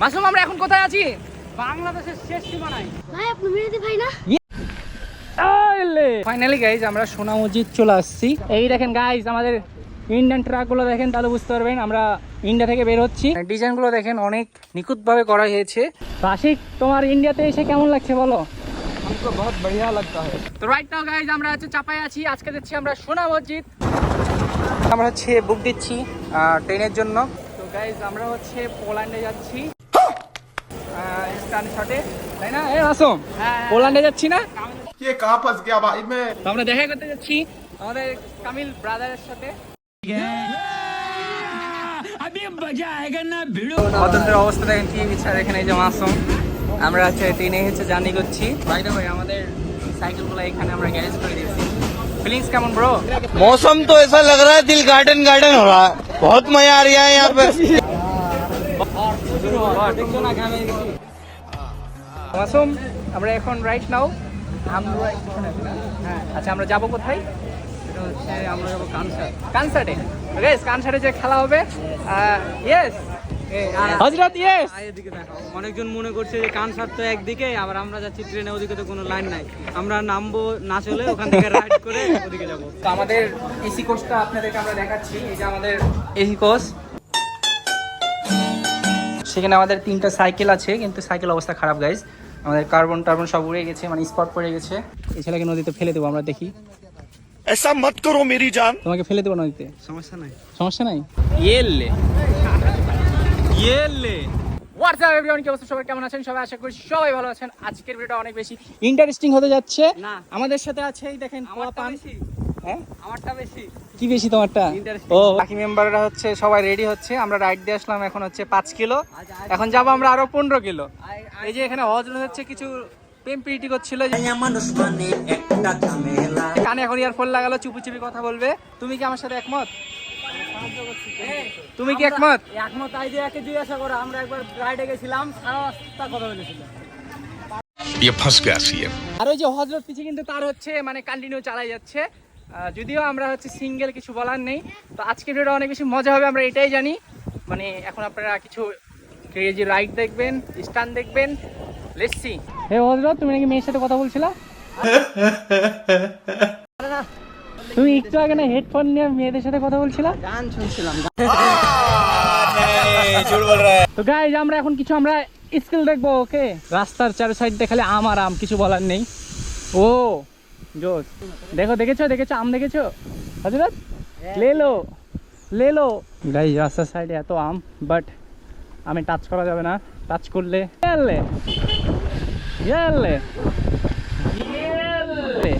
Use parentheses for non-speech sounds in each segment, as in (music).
মাসুম আমরা এখন কোথায় আছি বাংলাদেশের শেষ সীমানায় ভাই আপনি মেহেদি ভাই না ফাইনালি গাইজ আমরা সোনা মসজিদ চলে আসছি এই দেখেন গাইজ আমাদের ইন্ডিয়ান ট্রাকগুলো দেখেন তাহলে বুঝতে পারবেন আমরা ইন্ডিয়া থেকে বের হচ্ছি ডিজাইনগুলো দেখেন অনেক নিখুঁতভাবে করা হয়েছে তো আশিক তোমার ইন্ডিয়াতে এসে কেমন লাগছে বলো हमको बहुत बढ़िया लगता है তো রাইট নাও গাইজ আমরা হচ্ছে চাপায় আছি আজকে দিচ্ছি আমরা সোনা মসজিদ আমরা হচ্ছে বুক দিচ্ছি ট্রেনের জন্য তো গাইজ আমরা হচ্ছে পোল্যান্ডে যাচ্ছি স্টান শটে তাই না এ মাসুম পোল্যান্ডে যাচ্ছি না ये कहाँ फंस गया भाई मैं তো আমরা দেখা করতে যাচ্ছি আমাদের কামিল ব্রাদারের সাথে বদন্তের অবস্থা দেখেন কি বিছার এখানে এই যে মাসুম আমরা হচ্ছে ট্রেনে হচ্ছে জার্নি করছি বাইরে ভাই আমাদের সাইকেলগুলো এখানে আমরা গ্যারেজ করে দিয়েছি ফিলিংস কেমন ব্রো मौसम तो ऐसा लग रहा है दिल गार्डन गार्डन हो रहा है बहुत मजा आ रहा है यहाँ पे মাসুম আমরা এখন রাইট নাও আমরা হ্যাঁ আচ্ছা আমরা যাব কোথায়? হচ্ছে আমরা যাব কানসার্টে কানসার্টে যে খেলা হবে ইয়েস হজরত ইয়েস অনেকজন মনে করছে যে কানসার তো একদিকে আবার আমরা যাচ্ছি ট্রেনে ওদিকে তো কোনো লাইন নাই। আমরা নামবো না চলে ওখান থেকে রাইড করে ওদিকে যাব। তো আমাদের এসি কোর্সটা আপনাদেরকে আমরা দেখাচ্ছি এই যে আমাদের এসি কোর্স সেখানে আমাদের তিনটা সাইকেল আছে কিন্তু সাইকেল অবস্থা খারাপ গাইজ আমাদের কার্বন টার্বন সব উড়ে গেছে মানে স্পট পড়ে গেছে এই ছেলেকে নদীতে ফেলে দেবো আমরা দেখি ऐसा मत करो मेरी जान তোমাকে ফেলে দেবো নদীতে সমস্যা নাই সমস্যা নাই ইয়েলে ইয়েলে হোয়াটসঅ্যাপ এভরিওয়ান কি অবস্থা সবাই কেমন আছেন সবাই আশা করি সবাই ভালো আছেন আজকের ভিডিওটা অনেক বেশি ইন্টারেস্টিং হতে যাচ্ছে না। আমাদের সাথে আছে এই দেখেন পোয়া আমারটা পান বেশি হ্যাঁ? আমারটা বেশি। কি বেশি তোমারটা? ও বাকি মেম্বাররা হচ্ছে সবাই রেডি হচ্ছে। আমরা রাইড দিয়ে আসলাম এখন হচ্ছে পাঁচ কিলো। আচ্ছা, আচ্ছা। এখন যাব আমরা আরও পনেরো কিলো। এই যে এখানে হজল হচ্ছে কিছু পেম্পিটি করছিল। কানে এখন ইয়ারফোন লাগালো চুপি চুপি কথা বলবে। তুমি কি আমার সাথে একমত? তুমি কি একমত? একমত আই যে একে জিজ্ঞাসা করো আমরা একবার রাইডে গেছিলাম সারা রাস্তা কথা বলেছিলাম ওই যে হজরত পিছিয়ে কিন্তু তার হচ্ছে মানে কন্টিনিউ চালাই যাচ্ছে। যদিও আমরা হচ্ছে সিঙ্গেল কিছু বলার নেই তো আজকের ভিডিওটা অনেক বেশি মজা হবে আমরা এটাই জানি। মানে এখন আপনারা কিছু ক্রেজি রাইড দেখবেন স্টান দেখবেন লেসি হে হজরত তুমি নাকি মেয়ের সাথে কথা বলছিলা? (laughs) তুমি একটু আগে না হেডফোন নিয়ে মেয়েদের সাথে কথা বলছিলা? গান শুনছিলাম। তো গাইজ আমরা এখন কিছু আমরা স্কিল দেখব ওকে রাস্তার চার সাইড দেখালে আম আর আম কিছু বলার নেই। ও জোস। দেখো দেখেছ দেখেছ আম দেখেছ? হজরত? লেলো লেলো। গাইজ রাস্তার সাইডে এত আম বাট আমি টাচ করা যাবে না। টাচ করলে গেলে। গেলে। গেলে।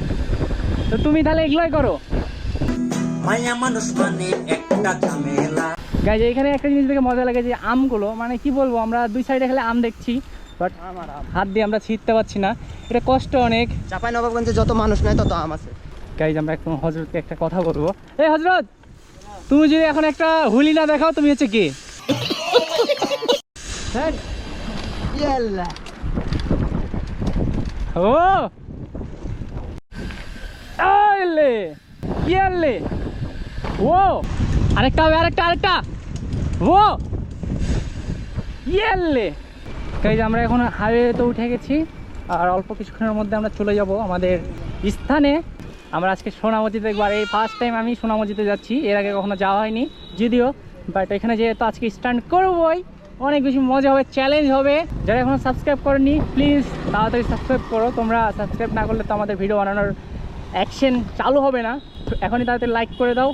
তো তুমি তাহলে এগুলোই করো। মায়া মানুষ মানে একটা ঝামেলা। গাইজ এখানে একটা জিনিস দেখে মজা লাগে যে আমগুলো মানে কি বলব আমরা দুই সাইডে খালি আম দেখছি। বাট হাত দিয়ে আমরা ছিঁড়তে পারছি না। এটা কষ্ট অনেক। চাপাই নবাবগঞ্জে যত মানুষ নাই তত আম আছে। গাইজ আমরা একদম হজরতকে একটা কথা বলব। এই হজরত তুমি যদি এখন একটা হুলি না দেখাও তুমি হচ্ছে কি? হ্যাঁ? (laughs) ও! আইলে! কি ও! আরেকটা হবে আরেকটা আরেকটা! ও! ইয়েলে গাইজ আমরা এখন হাইওয়েতে উঠে গেছি, আর অল্প কিছুক্ষণের মধ্যে আমরা চলে যাব আমাদের স্থানে। আমরা আজকে সোনামজিতে আর এই ফার্স্ট টাইম আমি সোনামজিতে যাচ্ছি, এর আগে কখনো যাওয়া হয়নি, যদিও। বাট এখানে যেহেতু আজকে স্ট্যান্ড করবোই, অনেক বেশি মজা হবে চ্যালেঞ্জ হবে। যারা এখনও সাবস্ক্রাইব করেনি প্লিজ তাড়াতাড়ি সাবস্ক্রাইব করো। তোমরা সাবস্ক্রাইব না করলে তো আমাদের ভিডিও বানানোর অ্যাকশন চালু হবে না। এখনই তাড়াতাড়ি লাইক করে দাও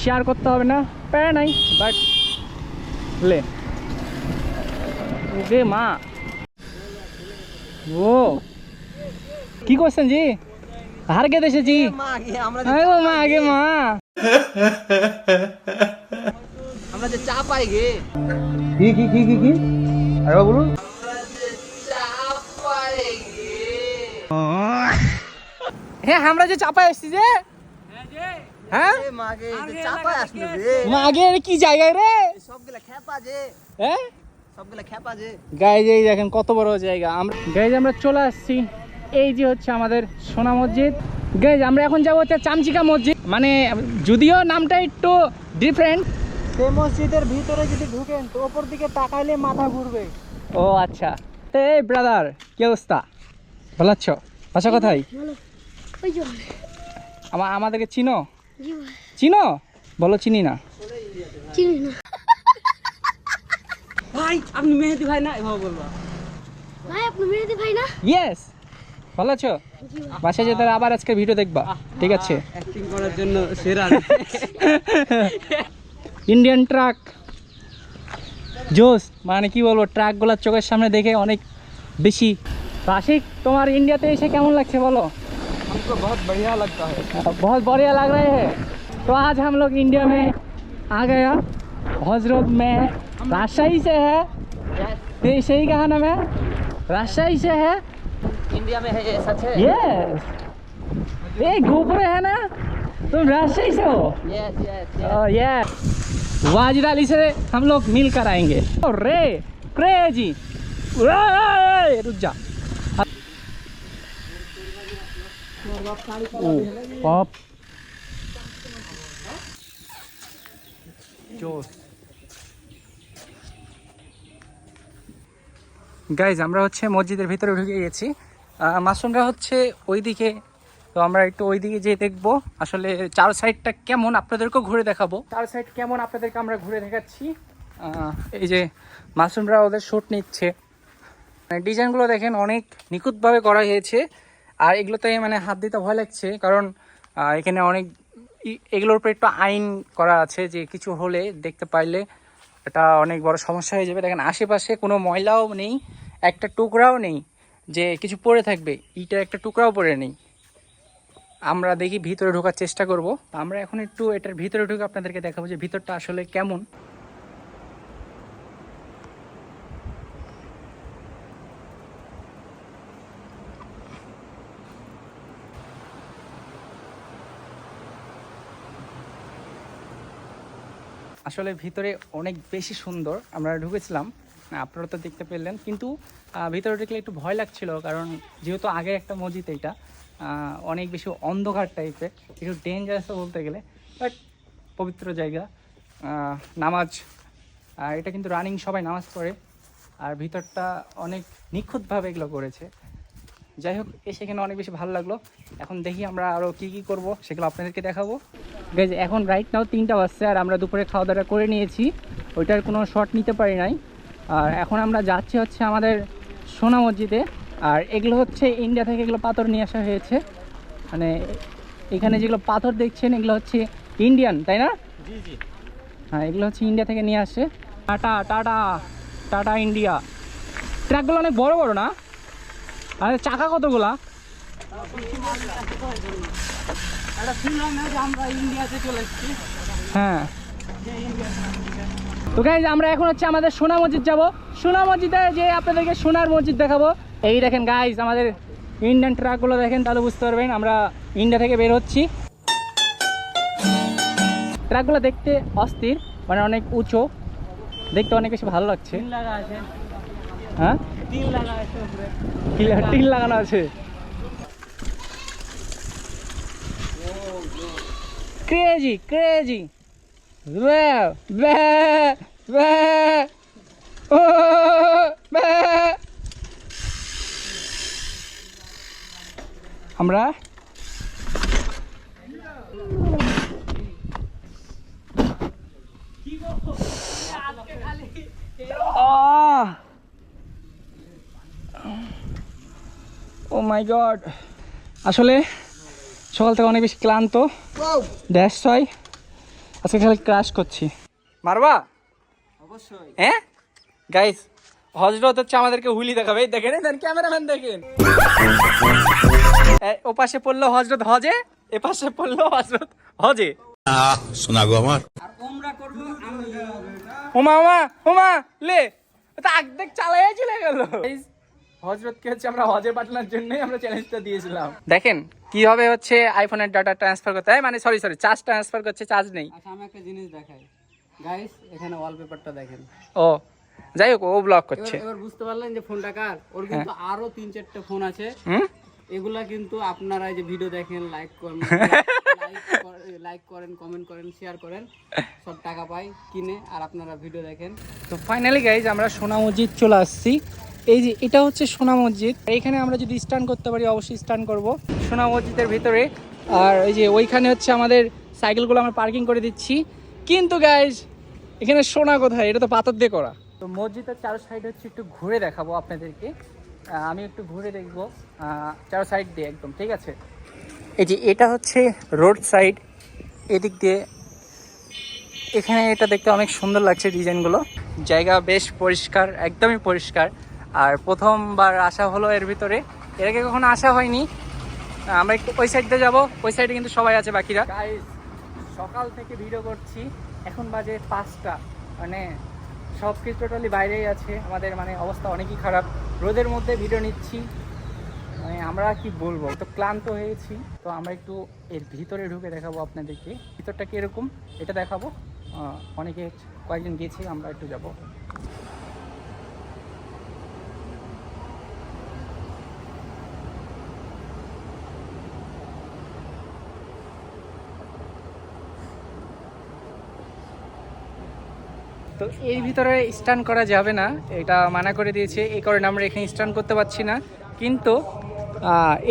শেয়ার করতে হবে না, প্যারা নাই বাট লে। ওকে মা। ও। কি করছেন জি? হার কে দেশে জি মা আগে মা আমরা যে চা পাই গে। কি কি কি কি কি? আরে বলুন হ্যাঁ আমরা যে চাপায় এসছি যে। হ্যাঁ মাগে চা পাই আসলো রে মা আগে কি জায়গায় রে? সবগুলা খেপা যে। হ্যাঁ? সবগুলা খেপা যে গাইজ এই দেখেন কত বড় জায়গা। আমরা গাইজ আমরা চলে আসছি। এই যে হচ্ছে আমাদের সোনা মসজিদ। গাইজ আমরা এখন যাব হচ্ছে চামচিকা মসজিদ। মানে যদিও নামটা একটু ডিফারেন্ট সেই মসজিদের ভিতরে যদি ঢুকেন তো ওপর দিকে তাকাইলে মাথা ঘুরবে। ও আচ্ছা। তো এই ব্রাদার কি অবস্থা? ভালো আছো? বাসা কোথায়? আমাদেরকে চিনো? চিনো? বলো চিনি না। চিনি না। ভাই আপনি মেহেদি ভাই না এভাবে বলবা। ভাই আপনি মেহেদি ভাই না? ইয়েস ভালো আছো? বাসায় যেতে আবার আজকে ভিডিও দেখবা। ঠিক আছে। অ্যাক্টিং করার জন্য সেরা। ইন্ডিয়ান ট্রাক জোস মানে কি বলব ট্রাকগুলোর চোখের সামনে দেখে অনেক বেশি। রাশিক তোমার ইন্ডিয়াতে এসে কেমন লাগছে বলো? বহু বড়িয়া লাগ लगता है बहुत बढ़िया लग रहे हैं মে राजशाही से है? ये सही कहा ना मैं राजशाही से है? इंडिया में है ये सच है? यस ये गोपुरे है ना? तुम राजशाही से हो? Yes yes yes Wajid Ali से हम लोग मिल कर आएँगे रे क्रेजी रुक जा। पॉप जोस গাইজ আমরা হচ্ছে মসজিদের ভিতরে ঢুকে গেছি। মাশরুমরা হচ্ছে ওইদিকে তো আমরা একটু ওইদিকে যেয়ে দেখব। আসলে চার সাইডটা কেমন আপনাদেরকেও ঘুরে দেখাবো। চার সাইড কেমন আপনাদেরকে আমরা ঘুরে দেখাচ্ছি? এই যে মাশরুমরা ওদের শ্যুট নিচ্ছে। ডিজাইনগুলো দেখেন অনেক নিখুঁতভাবে করা হয়েছে। আর এগুলোতে মানে হাত দিতে ভয় লাগছে কারণ এখানে অনেক এগুলোর উপরে একটু আইন করা আছে যে কিছু হলে দেখতে পাইলে এটা অনেক বড় সমস্যা হয়ে যাবে। দেখেন, আশেপাশে কোনো ময়লাও নেই, একটা টুকরাও নেই যে কিছু পড়ে থাকবে। ইটার একটা টুকরাও পড়ে নেই। আমরা দেখি ভিতরে ঢোকার চেষ্টা করব। আমরা এখন একটু এটার ভিতরে ঢুকে আপনাদেরকে দেখাবো যে ভিতরটা আসলে কেমন। আসলে ভিতরে অনেক বেশি সুন্দর। আমরা ঢুকেছিলাম, আপনারা তো দেখতে পেলেন। কিন্তু ভিতরে ঢুকলে একটু ভয় লাগছিল, কারণ যেহেতু আগে একটা মসজিদ এইটা অনেক বেশি অন্ধকার টাইপের একটু ডেঞ্জারাসও বলতে গেলে। বাট পবিত্র জায়গা নামাজ এটা কিন্তু রানিং সবাই নামাজ পড়ে। আর ভিতরটা অনেক নিখুঁতভাবে এগুলো করেছে। যাই হোক এসে এখানে অনেক বেশি ভালো লাগল। এখন দেখি আমরা আরও কী কী করব সেগুলো আপনাদেরকে দেখাবো। গাইজ এখন রাইট নাও তিনটা বাজছে আর আমরা দুপুরে খাওয়া দাওয়া করে নিয়েছি। ওইটার কোনো শট নিতে পারি নাই। আর এখন আমরা যাচ্ছি হচ্ছে আমাদের সোনা মসজিদে। আর এগুলো হচ্ছে ইন্ডিয়া থেকে এগুলো পাথর নিয়ে আসা হয়েছে। মানে এখানে যেগুলো পাথর দেখছেন এগুলো হচ্ছে ইন্ডিয়ান তাই না? জি জি। হ্যাঁ এগুলো হচ্ছে ইন্ডিয়া থেকে নিয়ে আসে। টাটা টাটা টাটা ইন্ডিয়া ট্রাকগুলো অনেক বড় বড় না? আর চাকা কতগুলা? হয়। হ্যাঁ তো গাইজ আমরা এখন হচ্ছে আমাদের সোনা মসজিদ যাব। সোনা মসজিদে যে আপনাদেরকে সোনার মসজিদ দেখাবো এই দেখেন গাইজ আমাদের ইন্ডিয়ান ট্রাকগুলো দেখেন তাহলে বুঝতে পারবেন আমরা ইন্ডিয়া থেকে বের হচ্ছি। ট্রাকগুলো দেখতে অস্থির মানে অনেক উঁচু। দেখতে অনেক বেশি ভালো লাগছে। হ্যাঁ? টিল- লাগানো আছে ক্রেজি ক্রেজি আমরা? আহ। ও মাই গড আসলে সকাল থেকে অনেক বেশি ক্লান্ত। ড্যাশ হয় আজকে খালি ক্রাশ করছি। মারবা? অবশ্যই। হ্যাঁ? গাইস হজরত হচ্ছে আমাদেরকে হুইলি দেখাবে। এই দেখেন দেন ক্যামেরাম্যান দেখেন। ও পাশে পড়ল হজরত হজে এ পাশে পড়ল হজরত হজে। শোনা গো আমার। আর ওমরা করব ওমা ওমা ওমা লে তা আগ দেখ চালাই চলে গেল। হজরতকে হচ্ছে আমরা হজে পাঠানোর জন্যই আমরা চ্যালেঞ্জটা দিয়েছিলাম। দেখেন কীভাবে হচ্ছে আইফোনের ডাটা ট্রান্সফার করতে হয়? মানে সরি সরি চার্জ ট্রান্সফার করছে চার্জ নেই। আচ্ছা আমি একটা জিনিস দেখাই। গাইস এখানে ওয়ালপেপারটা দেখেন। ও যাই হোক ও ব্লক করছে। এবার বুঝতে পারলেন যে ফোনটা কার? ওর কিন্তু আরও তিন চারটে ফোন আছে। হুম? এগুলা কিন্তু আপনারা যে ভিডিও দেখেন লাইক করেন (laughs) লাইক করেন কমেন্ট করেন শেয়ার করেন সব টাকা পাই কিনে আর আপনারা ভিডিও দেখেন। তো ফাইনালি গাইজ আমরা সোনা মসজিদ চলে আসছি। এই যে, এটা হচ্ছে সোনা মসজিদ। এখানে আমরা যদি স্টান করতে পারি, অবশ্যই স্টান করব। সোনা মসজিদের ভিতরে। আর এই যে, ওইখানে হচ্ছে আমাদের সাইকেলগুলো আমরা পার্কিং করে দিচ্ছি। কিন্তু গাইজ এখানে সোনা কোথায়? এটা তো পাথর দিয়ে করা। তো মসজিদের চার সাইড হচ্ছে একটু ঘুরে দেখাবো আপনাদেরকে। আমি একটু ঘুরে দেখব। চার সাইড দিয়ে একদম, ঠিক আছে? এই যে, এটা হচ্ছে রোড সাইড এদিক দিয়ে এখানে এটা দেখতে অনেক সুন্দর লাগছে ডিজাইনগুলো জায়গা বেশ পরিষ্কার, একদমই পরিষ্কার। আর প্রথমবার আসা হলো এর ভিতরে। এর আগে কখনো আসা হয়নি। আমরা একটু ওই সাইড যাব। ওই সাইডে কিন্তু সবাই আছে, বাকিরা। সকাল থেকে ভিডিও করছি। এখন বাজে পাঁচটা। মানে সব কিছু টোটালি বাইরেই আছে। আমাদের মানে অবস্থা অনেকই খারাপ। রোদের মধ্যে ভিডিও নিচ্ছি। মানে আমরা কি বলব? তো ক্লান্ত হয়েছি। তো আমরা একটু এর ভিতরে ঢুকে দেখাবো আপনাদেরকে। ভিতরটা কীরকম? এটা দেখাবো। অনেকে কয়েকজন গেছে, আমরা একটু যাব। তো এই ভিতরে স্টান করা যাবে না। এটা মানা করে দিয়েছে এই কারণে আমরা এখানে স্টান করতে পারছি না। কিন্তু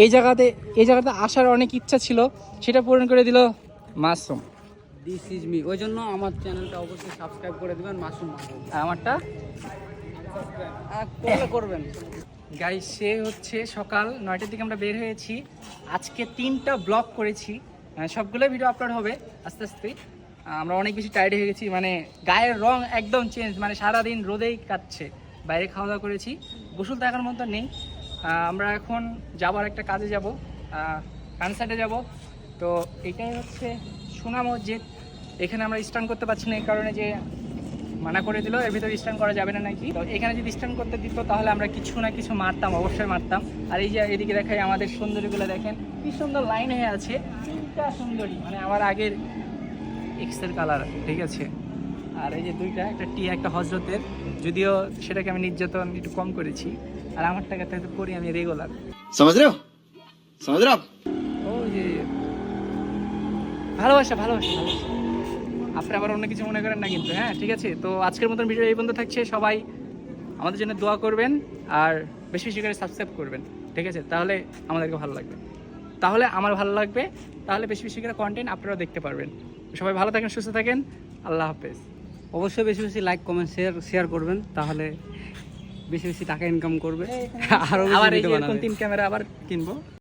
এই জায়গাতে এই জায়গাতে আসার অনেক ইচ্ছা ছিল সেটা পূরণ করে দিল মাসুম দিস ইজ মি ওই জন্য আমার চ্যানেলটা অবশ্যই সাবস্ক্রাইব করে দেবেন মাসুম আর আমারটা? করবেন। গাই সে হচ্ছে সকাল নয়টার দিকে আমরা বের হয়েছি। আজকে তিনটা ব্লগ করেছি। আহ, সবগুলো ভিডিও আপলোড হবে। আস্তে আস্তে। আমরা অনেক বেশি টায়ার্ড হয়ে গেছি মানে গায়ের রং একদম চেঞ্জ মানে সারাদিন রোদেই কাটছে। বাইরে খাওয়া দাওয়া করেছি, গোসল এখন মতো নেই। আমরা এখন যাবার একটা কাজে যাব কনসার্টে যাব। তো এটাই হচ্ছে সোনা মসজিদ। এখানে আমরা স্টান করতে পারছি না এই কারণে যে মানা করে দিল, এর ভিতরে স্ট্যান্ড করা যাবে না নাকি? তো এখানে যদি স্ট্যান্ড করতে দিত, তাহলে আমরা কিছু না কিছু মারতাম, অবশ্যই মারতাম। আর এই যে এদিকে দেখাই আমাদের সুন্দরীগুলো দেখেন, কি সুন্দর লাইন হয়ে আছে, তিনটা সুন্দরী। মানে আমার আগের এক্সের কালার ঠিক আছে? আর এই যে দুইটা একটা টি একটা হজরতের। যদিও সেটাকে আমি নির্যাতন একটু কম করেছি আর আমার টাকা তো করি আমি রেগুলার ও যে ভালোবাসা ভালোবাসা আপনি আবার অন্য কিছু মনে করেন না কিন্তু হ্যাঁ ঠিক আছে? তো আজকের মতন ভিডিও এই বন্ধু থাকছে সবাই আমাদের জন্য দোয়া করবেন আর বেশি বেশি করে সাবস্ক্রাইব করবেন ঠিক আছে? তাহলে আমাদেরকে ভালো লাগবে। তাহলে আমার ভালো লাগবে তাহলে বেশি বেশি করে কন্টেন্ট আপনারাও দেখতে পারবেন। সবাই ভালো থাকেন সুস্থ থাকেন। আল্লাহ হাফেজ। অবশ্যই বেশি বেশি লাইক কমেন্ট শেয়ার শেয়ার করবেন তাহলে বেশি বেশি টাকা ইনকাম করবে। আরও আবার। তিন ক্যামেরা আবার কিনবো।